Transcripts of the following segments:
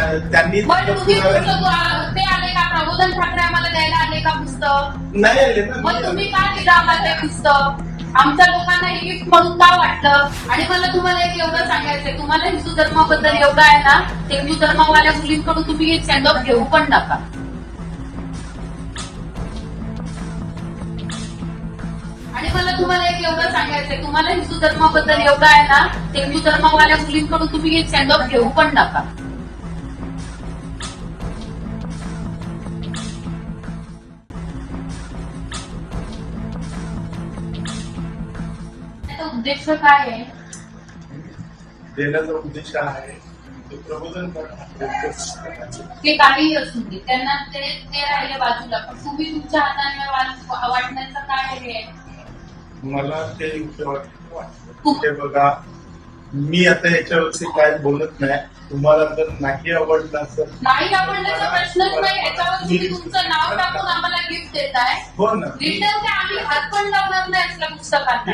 त्या- त्यांनी तुम्ही पुस्तक ते आले का? प्रबोधन ठाकरे आम्हाला द्यायला आले का पुस्तक नाही आले ना. मग तुम्ही का दिलं आम्हाला ते पुस्तक आमच्या लोकांना हे गिफ्ट म्हणून का वाटलं? आणि मला तुम्हाला एक एवढं सांगायचंय तुम्हाला हिंदू धर्माबद्दल एवढं आहे ना ते हिंदू धर्मवाल्या मुलींकडून तुम्ही हे ऑफ घेऊ पण नका. आणि मला तुम्हाला एक एवढं सांगायचंय तुम्हाला हिंदू धर्माबद्दल एवढं आहे ना ते हिंदू धर्मवाल्या मुलींकडून तुम्ही हे ऑफ घेऊ पण नका. उद्देश काय आहे? देण्याचा उद्देश आहे. ते प्रबोधन करणं ते काही असू दे. त्यांना ते ते राहिले बाजूला. पण तुम्ही तुमच्या हाताने वाट- वाटण्याचं काय हे? मला ते योग्य वाटतं. ते बघा मी आता याच्यावरती काय बोलत नाही. तुम्हाला जर नाही आवडलं असं नाही आवडण्याचा प्रश्नच नाही तुम्ही तुमचं नाव टाकून आम्हाला गिफ्ट देताय. हो ना. रिटर्न ते आम्ही हात पण लावणार नाही असल्या पुस्तकांना.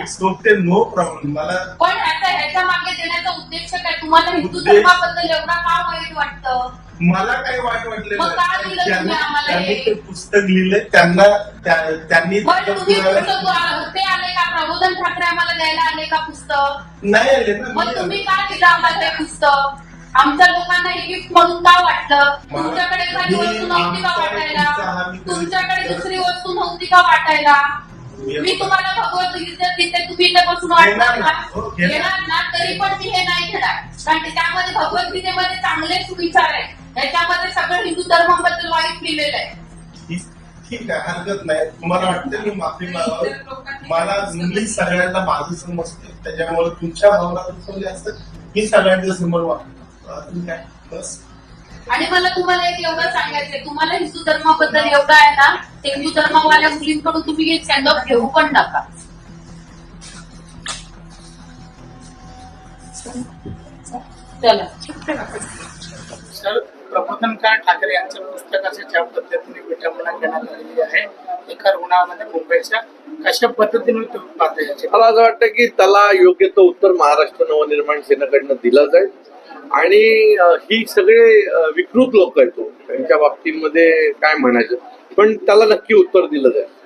नो प्रॉब्लेम मला पण ह्याचा ह्याच्या मागे देण्याचा उद्देश काय? तुम्हाला हिंदू उद्देश- धर्माबद्दल एवढा का वाईट वाटतं? मला काही वाईट वाटलेलं मग का नाही. दिलं तुम्ही त्यांनी आम्हाला त्यांनी हे? ते पुस्तक लिहिले त्यांना त्या- त्यांनी पण ते तुम्ही पुस्तक- पुस्तक वा- ते आले का? प्रबोधन ठाकरे आम्हाला द्यायला आले का पुस्तक? नाही आले ना मग तुम्ही का दिलं आम्हाला ते पुस्तक? आमच्या लोकांना हे गिफ्ट म्हणून का वाटलं? तुमच्याकडे एखादी वस्तू नव्हती का वाटायला? तुमच्याकडे दुसरी वस्तू नव्हती का वाटायला? मी तुम्हाला भगवद्गीता तिथे तुम्ही इथे बसून वाटणार ना हो, घेणार. ना तरी पण मी हे नाही घेणार. कारण की त्यामध्ये भगवद्गीतेमध्ये चांगले सुविचार आहेत. त्याच्यामध्ये सगळं हिंदू धर्माबद्दल वाईट लिहिलेलं आहे. ठीक आहे हरकत नाही. तुम्हाला वाटतं मी माफी मागावं? मला मी सगळ्यांना माझं समजते. त्याच्यामुळे तुमच्या भावना असतात मी सगळ्यांच्या समोर वागतो. बस आणि मला तुम्हाला एक एवढं सांगायचंय. तुम्हाला हिंदू धर्माबद्दल एवढं आहे ना ते हिंदू धर्मवाल्या मुलींकडून तुम्ही हे सेंड ऑफ घेऊ पण नका. चला. सर प्रबोधनकार ठाकरे यांच्या पुस्तकाची ज्या पद्धतीने विटंबना करण्यात आलेली आहे एका रुग्णामध्ये मुंबईच्या कशा पद्धतीने तुम्ही पाहता याचे? मला असं वाटतं की त्याला योग्य तो उत्तर महाराष्ट्र नवनिर्माण सेनेकडनं दिला जाईल. आणि ही सगळे विकृत लोक आहेत तो. त्यांच्या बाबतीमध्ये काय म्हणायचं? पण त्याला नक्की उत्तर दिलं जाईल.